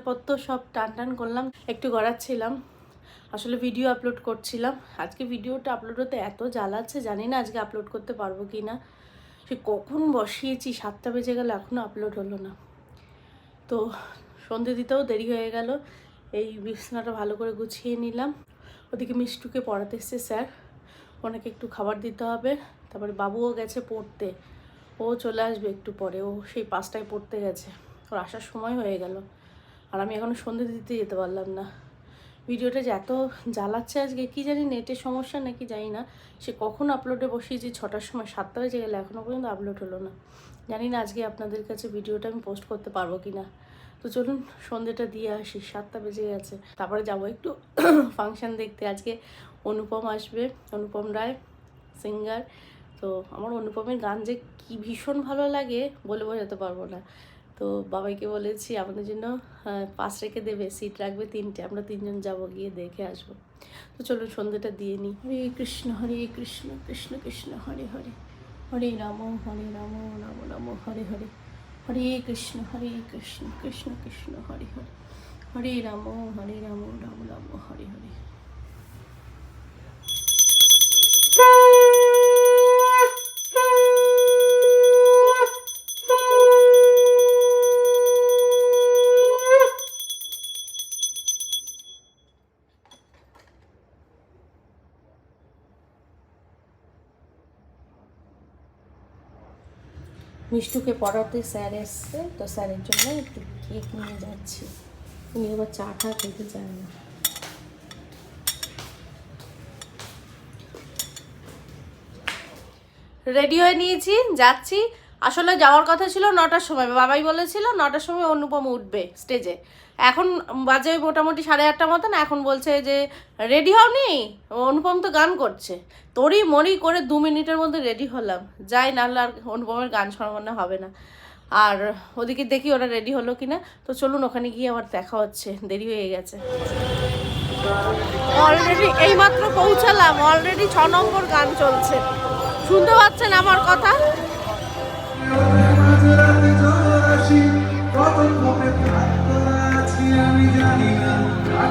বিছনাপত্র সব টান টান করলাম, একটু গড়াচ্ছিলাম। আসলে ভিডিও আপলোড করছিলাম। আজকে ভিডিওটা আপলোড হতে এত জ্বালাচ্ছে জানি না আজকে আপলোড করতে পারব কি না সে কখন বসিয়েছি, সাতটা বেজে গেল এখনও আপলোড হলো না। তো সন্ধে দিতেও দেরি হয়ে গেল। এই বিছনাটা ভালো করে গুছিয়ে নিলাম। ওদিকে মিষ্টুকে পড়াতে এসছে স্যার। ওনাকে একটু খাবার দিতে হবে। তারপরে বাবুও গেছে পড়তে। ও চলে আসবে একটু পরে। ও সেই পাঁচটায় পড়তে গেছে। ওর আসার সময় হয়ে গেল। আর আমি এখনও সন্ধে দিতে যেতে পারলাম না। ভিডিওটা যে এত জ্বালাচ্ছে আজকে, কি জানি নেটের সমস্যা নাকি জানি না। সে কখন আপলোডে বসিয়েছি, ছটার সময় সাতটা বেজে গেলে এখনও পর্যন্ত আপলোড হলো না। জানি না আজকে আপনাদের কাছে ভিডিওটা আমি পোস্ট করতে পারব কি না তো চলুন সন্ধেটা দিয়ে আসি, সাতটা বেজে গেছে। তারপরে যাব একটু ফাংশন দেখতে। আজকে অনুপম আসবে, অনুপম রায় সিঙ্গার তো আমার অনুপমের গান যে কী ভীষণ ভালো লাগে বলে বোঝাতে পারব না। তো বাবাইকে বলেছি, আমাদের জন্য পাশ রেখে দেবে সিট রাখবে তিনটে, আমরা তিনজন যাব, গিয়ে দেখে আসব। তো চলুন সন্ধ্যেটা দিয়ে নিই। হরে কৃষ্ণ হরে কৃষ্ণ কৃষ্ণ কৃষ্ণ, হরে হরে। হরে রাম হরে রাম রাম রাম, হরে হরে। হরে কৃষ্ণ হরে কৃষ্ণ কৃষ্ণ কৃষ্ণ, হরে হরে। হরে রাম হরে রাম রাম রাম, হরে হরে। মিষ্টুকে পড়াতে স্যার এসছে, তো স্যারের জন্য একটু কেক নিয়ে যাচ্ছি। উনি আবার চা টা খেতে চায় না। রেডি হয়ে নিয়েছি, যাচ্ছি। আসলে যাওয়ার কথা ছিল নটার সময়, বাবাই বলেছিল নটার সময় অনুপম উঠবে স্টেজে এখন বাজে মোটামুটি সাড়ে আটটা মতন, এখন বলছে যে রেডি হওনি? অনুপম তো গান করছে। তড়ি মরি করে দু মিনিটের মধ্যে রেডি হলাম। যাই, নাহলে আর অনুপমের গান শোনানো হবে না। আর ওদিকে দেখি ওরা রেডি হলো কিনা। তো চলুন, ওখানে গিয়ে আবার দেখা হচ্ছে। দেরি হয়ে গেছে। অলরেডি এইমাত্র পৌঁছালাম। অলরেডি ছ নম্বর গান চলছে। শুনতে পাচ্ছেন আমার কথা?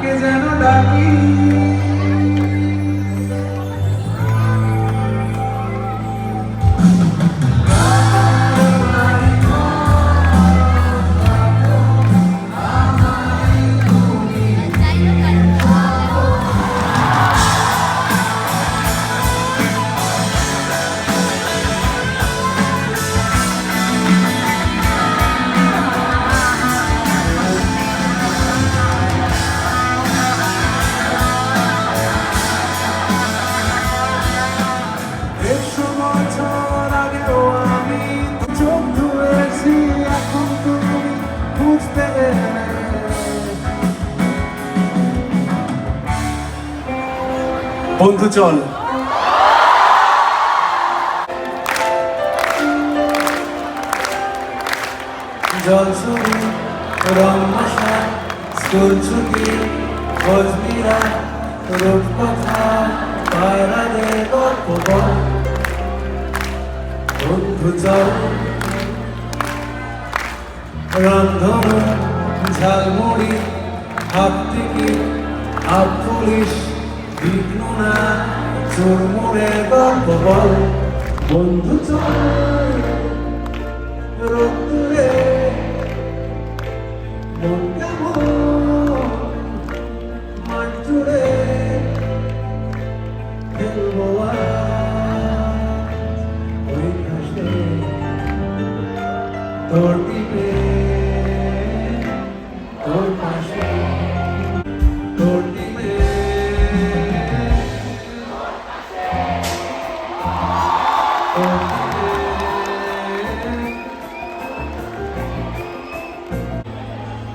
কাকে যেন ডাকি 본드전 전술이 그런 맛이야. 스쿨축이 고즈미라 그룹버타 바라네 거꾸로 본투전 그런 너는 잘모리 앞뒤기 앞으리시. বন্ধু চল রন্ধন ঝালমুড়ি হাত থেকে হাত পুলিশ বিঘ্ন না চুরমুড়ে গল্প বল বন্ধু চল রোদ্দুরে মন কেমন মাঠ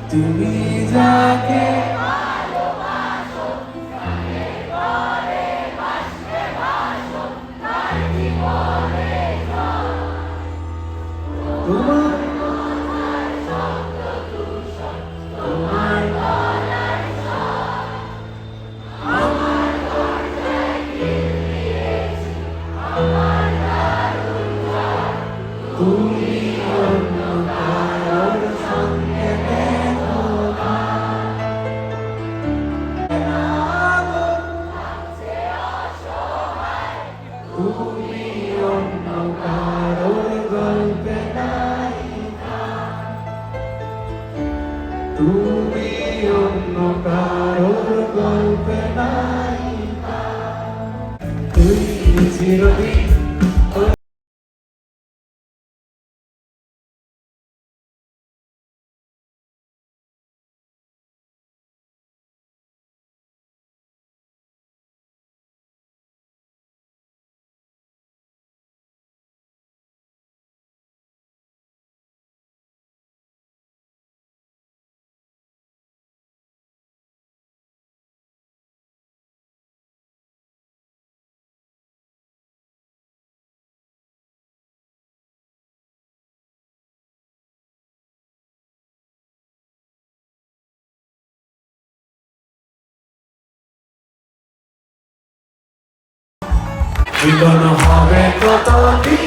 তোর দিকে মিলন হবে কত দিনে?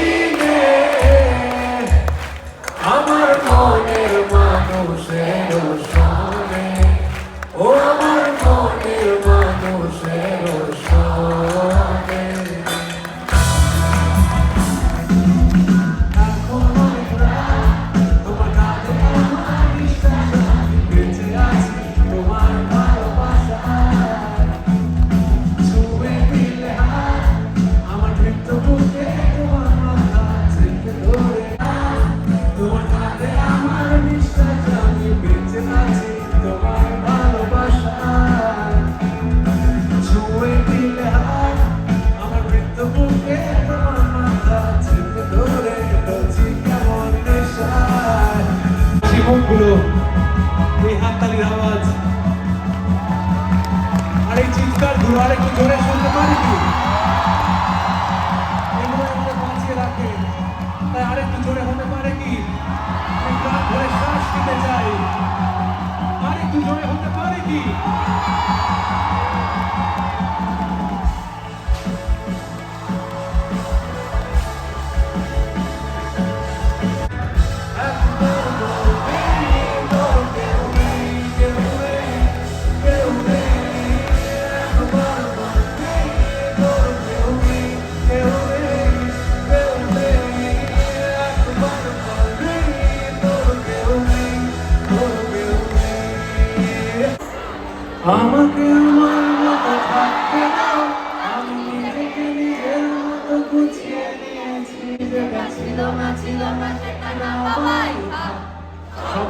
গুলো আরেকটু জোরে শুনতে পারি কি? এগুলো এগুলো বাঁচিয়ে রাখে। তাই আরেকটু জোরে হতে পারে কি? প্রাণ ভরে শ্বাস নিতে চাই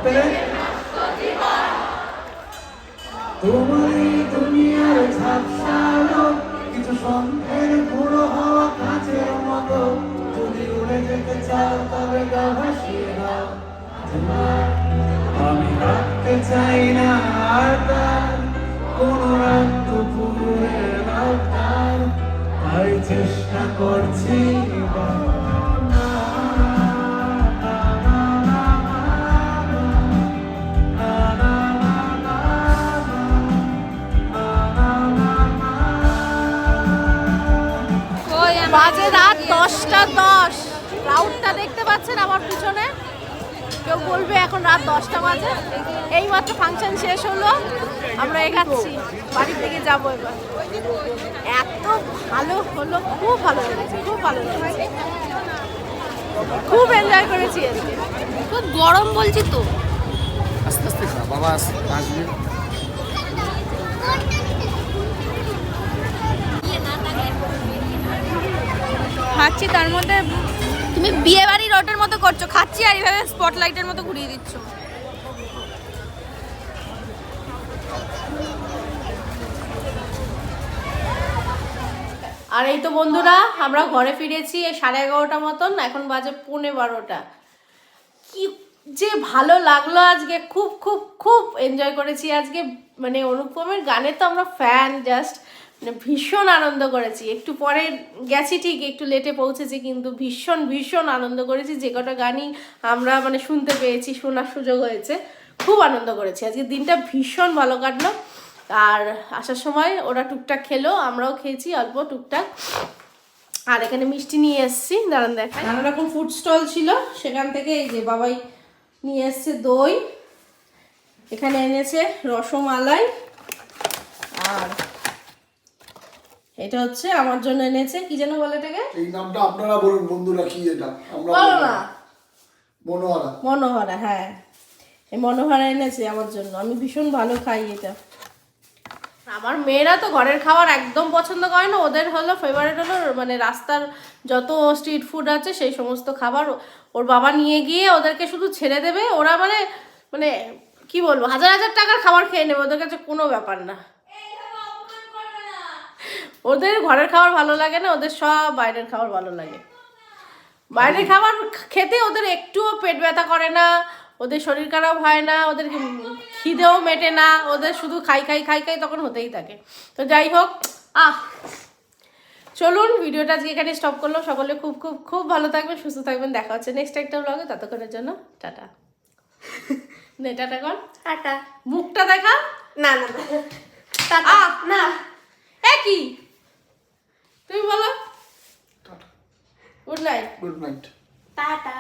পেলে তোমার কিছু মতো। যদি যেতে চাও আমি রাখতে চাই না আর তার। কোনো রাত দুপুরে তাই চেষ্টা করছি পাচ্ছেন আমার পিছনে। কেউ বলবে এখন রাত দশটা বাজে। এই মাত্র ফাংশন শেষ হলো। আমরা এগাচ্ছি। বাড়ির দিকে যাব এবার। এত ভালো হলো খুব ভালো লেগেছে খুব ভালো লেগেছে খুব এনজয় করেছি আজকে। খুব গরম বলছি তো। আস্তে আস্তে বাবা আসবে খাচ্ছি তার মধ্যে করছ? খাচ্ছি আর এইভাবে স্পটলাইটের মতো ঘুরিয়ে দিচ্ছ। আর এই তো বন্ধুরা, আমরা ঘরে ফিরেছি সাড়ে এগারোটা মতন, এখন বাজে পৌনে বারোটা। কি যে ভালো লাগল আজকে, খুব খুব খুব এনজয় করেছি আজকে। মানে অনুপমের গানে তো আমরা ফ্যান জাস্ট মানে ভীষণ আনন্দ করেছি। একটু পরে গেছি ঠিক, একটু লেটে পৌঁছেছি, কিন্তু ভীষণ ভীষণ আনন্দ করেছি। যে কটা গানই আমরা মানে শুনতে পেয়েছি, শোনার সুযোগ হয়েছে, খুব আনন্দ করেছি। আজকে দিনটা ভীষণ ভালো কাটলো। আর আসার সময় ওরা টুকটাক খেলো, আমরাও খেয়েছি অল্প টুকটাক। আর এখানে মিষ্টি নিয়ে এসেছি, দাঁড়ান দেখাই। নানা রকম ফুড স্টল ছিল, সেখান থেকে এই যে বাবাই নিয়ে এসছে দই। এখানে এনেছে রসমালাই। আর এটা হচ্ছে আমার জন্য এনেছে কি যেন বলে এটাকে? এই নামটা আপনারা বলুন বন্ধুরা কি এটা? আমরা বলো না। মনোহরা। মনোহরা হ্যাঁ। এই মনোহরা এনেছে আমার জন্য। আমি ভীষণ ভালো খাই এটা। আমার মেয়েরা তো ঘরের খাবার একদম পছন্দ করে না। ওদের হলো ফেভারিট হলো মানে রাস্তার যত স্ট্রিট ফুড আছে সেই সমস্ত খাবার ওর বাবা নিয়ে গিয়ে ওদেরকে শুধু ছেড়ে দেবে। ওরা মানে মানে কি বলব হাজার হাজার টাকার খাবার খেয়ে নেবে। ওদের কাছে কোনো ব্যাপার না। ওদের ঘরের খাবার ভালো লাগে না ওদের সব বাইরের খাবার ভালো লাগে। বাইরের খাবার খেতে ওদের একটুও পেট ব্যথা করে না ওদের শরীর খারাপ হয় না ওদের খিদেও মেটে না ওদের শুধু খাই খাই খাই খাই তখন হতেই থাকে। তো যাই হোক আহ চলুন ভিডিওটা আজকে এখানে স্টপ করলাম। সকলে খুব খুব খুব ভালো থাকবেন সুস্থ থাকবেন। দেখা হচ্ছে নেক্সট একটা ব্লগে ততক্ষণের জন্য টাটা। নে টাটা কর। টাটা। মুখটা দেখা। না না না! না। একই তুমি বলো। Good night good night tata.